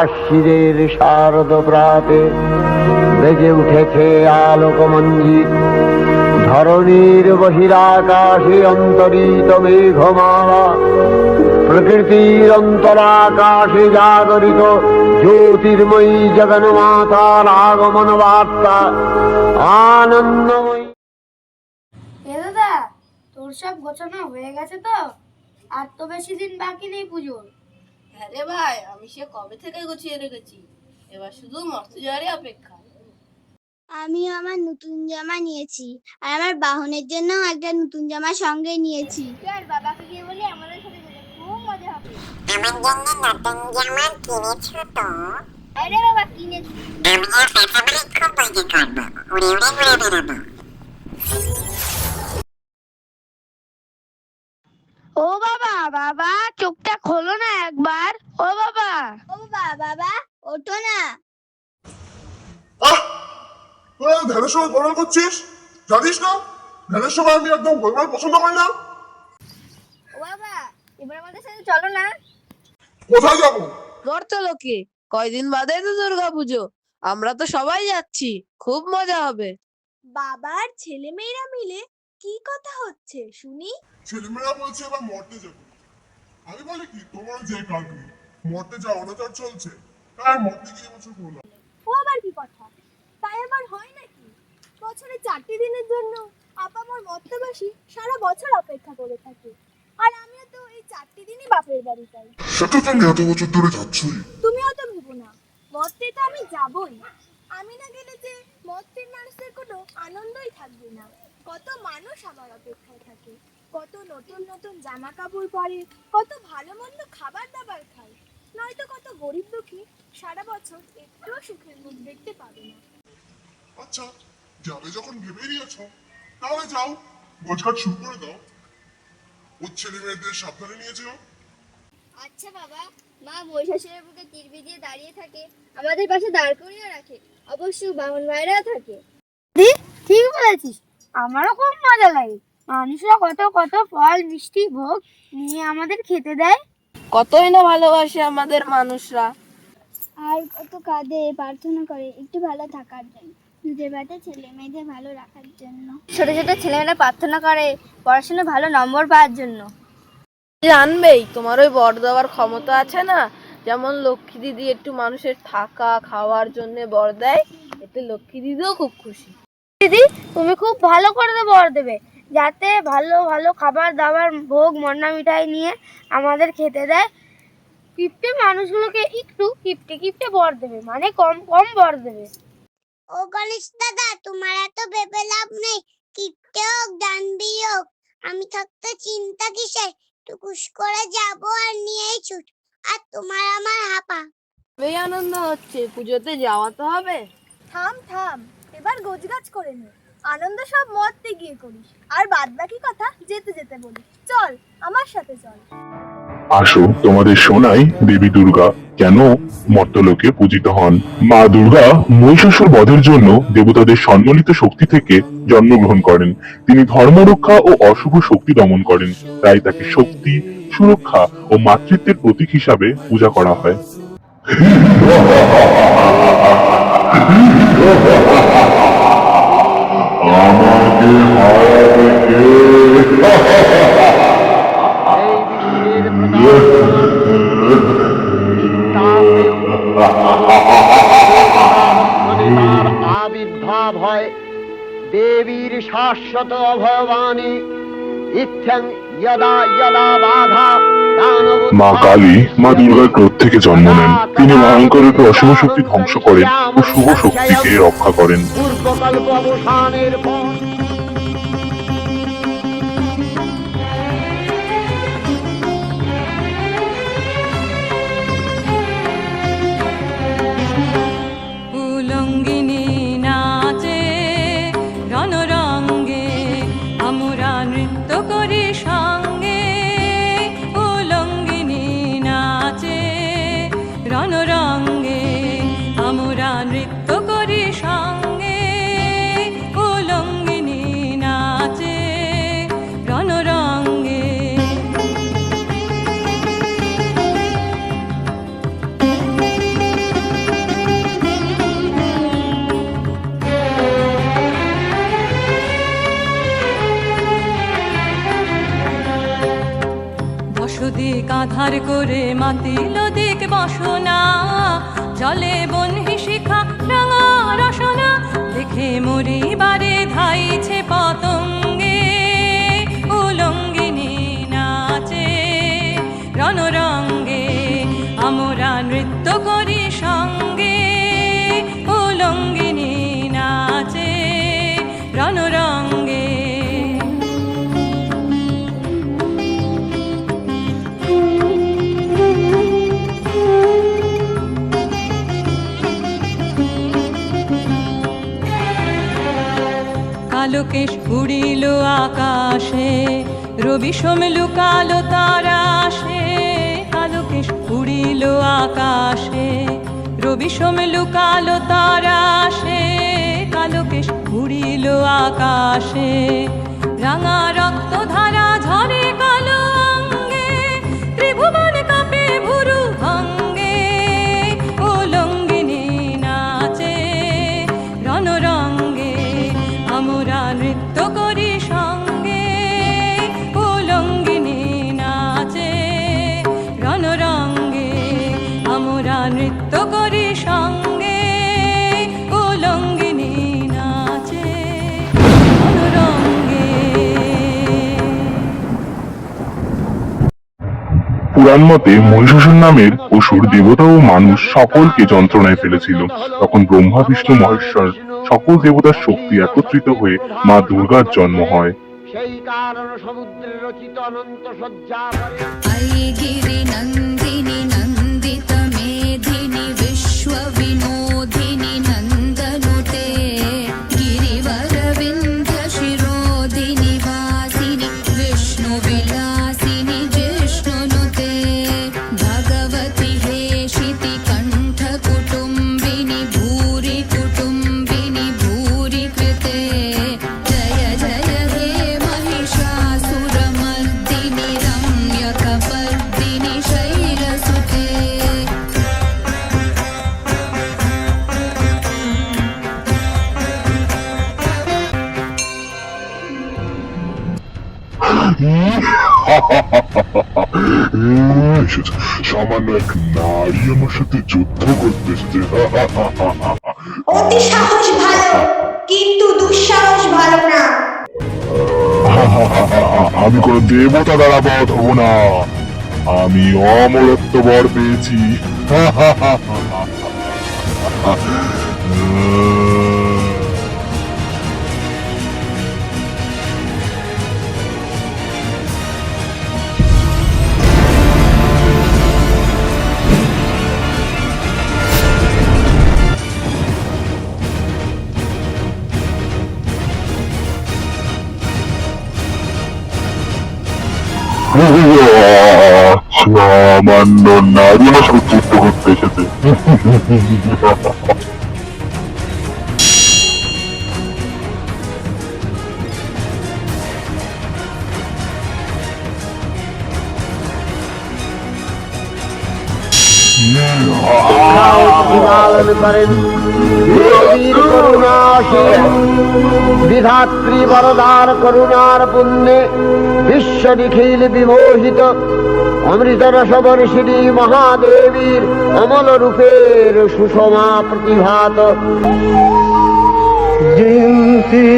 আশিরের শারদ প্রাতে বেজে উঠেছে আলোকমঞ্জিত ধরণীর বহিরাকাশে অন্তরিত মেঘমালা, প্রকৃতির অন্তরাকাশে জাগরিত জ্যোতির্ময়ী জগন্মাতার আগমন বার্তা। আনন্দময়ী দাদা, তোর সব গোছানো হয়ে গেছে তো? আর তো বেশি দিন বাকি নেই পুজোর। হ্যাঁ রে ভাই আমি সে কবে থেকে গুছিয়ে রেখেছি? এবার শুধু মর্তুজারি অপেক্ষা। আমিও আমার নতুন জামা নিয়েছি আর আমার বাহনের জন্য একটা নতুন জামা সঙ্গে নিয়েছি। আর বাবাকে গিয়ে বলি আমাদের সাথে যেতে খুব মজা হবে। আমার জন্য নতুন জামা কিনেছো তো? আরে বাবা কিনেছি। আমিও পেছাবাড়ি খুব মজা করব। উড়ে উড়ে ঘুরে বেড়াবো। ও বাবা বাবা চোখটা খোলো না একবার। ও বাবা। ও বাবা বাবা ওঠো না। আহ! ধ্যানের সময় গোলমাল করছিস? জানিস না? ধ্যানের সময় আমি একদম গোলমাল পছন্দ করি না। ও বাবা এবার আমাদের সাথে চলো না। কোথায় যাব? কয়দিন বাদে তো দুর্গা পুজো। আমরা তো সবাই যাচ্ছি খুব মজা হবে। বাবার ছেলে মেয়েরা মিলে কি কথা হচ্ছে শুনি। ছেলেমেয়েরা বলছে এবার মরতে যাব। আমি বলি কি? তোমার যে কারণে মরতে যাওয়া অনাচার চলছে তাই মরতে গিয়ে বছর করলাম ও আবার কি কথা? তাই আবার হয় নাকি? বছরে চারটি দিনের জন্য আপা আমার মর্তবাসী সারা বছর অপেক্ষা করে থাকে। আর আমিও তো এই চারটি দিনই বাপের বাড়ি যাই। সেটা তুমি এত বছর ধরে যাচ্ছই। তুমিও তো ভেবো না। মর্তে তো আমি যাবই। আমি না গেলে যে মর্তের মানুষদের কোনো আনন্দই থাকবে না। কত মানুষ আমার অপেক্ষায় থাকে। কত নতুন নতুন জামা কাপড় পরে কত ভালো মন্দ খাবার দাবার খায়। নয়তো কত গরিব দুঃখী সারা বছর একটুও সুখের মুখ দেখতে পাবে না। আচ্ছা যাবে যখন ভেবে নিয়েছ তাহলে যাও গোছগাছ শুরু করে দাও। ওর ছেলে মেয়েদের সাবধানে নিয়ে যেও। আচ্ছা বাবা মা মহিষাসুরের বুকে তীর দিয়ে দাঁড়িয়ে থাকে আমাদের পাশে দাঁড় করিয়ে রাখে অবশ্য বামন ভাইরাও থাকে। দি ঠিক বলেছিস আমারও খুব মজা লাগে। মানুষরা কত কত ফল মিষ্টি ভোগ নিয়ে আমাদের খেতে দেয়। কতই না ভালোবাসে আমাদের মানুষরা। আর কত কাঁদে প্রার্থনা করে একটু ভালো থাকার জন্য দুধের বাটা ছেলে মেয়েদের ভালো রাখার জন্য। ছোট ছোট ছেলেমেয়েরা প্রার্থনা করে পড়াশোনা ভালো নম্বর পাওয়ার জন্য। জানবেই তোমার ওই বর দেওয়ার ক্ষমতা আছে না? যেমন লক্ষ্মী দিদি একটু মানুষের থাকা খাওয়ার জন্য বর দেয় এতে লক্ষ্মী দিদিও খুব খুশি। দিদি তুমি খুব ভালো করে বর দেবে। যাতে ভালো ভালো খাবার দাবার ভোগ মন্না মিঠাই নিয়ে আমাদের খেতে দেয়। কিপটে মানুষগুলোকে একটু কিপটে কিপটে বর দেবে মানে কম কম বর দেবে। ও গণেশ দাদা তোমার এত ভেবে লাভ নেই। কিপটে হোক ডানবি হোক আমি থাকতে চিন্তা কিসের? টুকুস করে যাব আর নিয়েই ছুট। আর তোমার আমার হাপা। এই আনন্দ হচ্ছে পুজোতে যাওয়া তো হবে। থাম থাম এবার গোজগাছ করে নে। আনন্দ সব মরতে গিয়ে করিস। আর বাদ বাকি কথা যেতে যেতে বলিস। চল, আমার সাথে চল। আসো, তোমাদের শোনাই দেবী দুর্গা, কেন মর্তলোকে পূজিত হন? মা দুর্গা মহিষাসুর বধের জন্য দেবতাদের সম্মিলিত শক্তি থেকে জন্মগ্রহণ করেন। তিনি ধর্ম রক্ষা ও অশুভ শক্তি দমন করেন। তাই তাকে শক্তি, সুরক্ষা ও মাতৃত্বের প্রতীক হিসাবে পূজা করা হয়। আবির্ভাব হয় দেবীর শাশ্বত অভবানী ইচ্ছাং যদা যদা বাধা মা কালী, মা দুর্গার ক্রোধ থেকে জন্ম নেন। তিনি ভয়ঙ্কর রূপে অশুভ শক্তি ধ্বংস করেন ও শুভ শক্তিকে রক্ষা করেন। ধার করে মাতিল দিক বসনা। জলে বনহি শিখা রাঙা রসনা, দেখে মরি বারে ধাইছে পতঙ্গে। উলঙ্গিনী নাচে, রণরঙ্গে, আমরা নৃত্য করি সঙ্গে। উলঙ্গিনী নাচে, রণরঙ্গে কালোকেশ উড়িল আকাশে, রবি সোম লুকালো তারা আসে। আলোকেশ উড়িল আকাশে, রবি সোম লুকালো আসে। কালোকেশ উড়িল আকাশে, রাঙা রক্ত ধারা ঝরে নৃত্য করি সঙ্গে উলঙ্গিনী নাচে রণরঙ্গে পুরাণ মতে মহিষাসুর নামের অসুর দেবতা ও মানুষ সকলকে যন্ত্রণায় ফেলেছিল। তখন ব্রহ্মা বিষ্ণু মহেশ্বর সকল দেবতার শক্তি একত্রিত হয়ে মা দুর্গার জন্ম হয়। সেই কারণ সমুদ্রে রচিত অনন্ত শয্যা। विश्वविनोदिनि नन्दनुते এসেছে। সামান্য এক নারী আমার সাথে যুদ্ধ করতে এসেছে। অতি সাহস ভালো কিন্তু দুঃসাহস ভালো না। আমি কোনো দেবতা দ্বারা বধ হব না। আমি অমরত্ব বর পেয়েছি। সামান্য নারী সাথে করতে এসেছে। করুণাশীল বিধাত্রী বরদার করুণার পুণ্যে বিশ্ব নিখিল বিমোহিত অমৃতর সবর্ষিণী মহাদেবীর অমল রূপের সুষমা প্রতিভাত। জয়ন্তী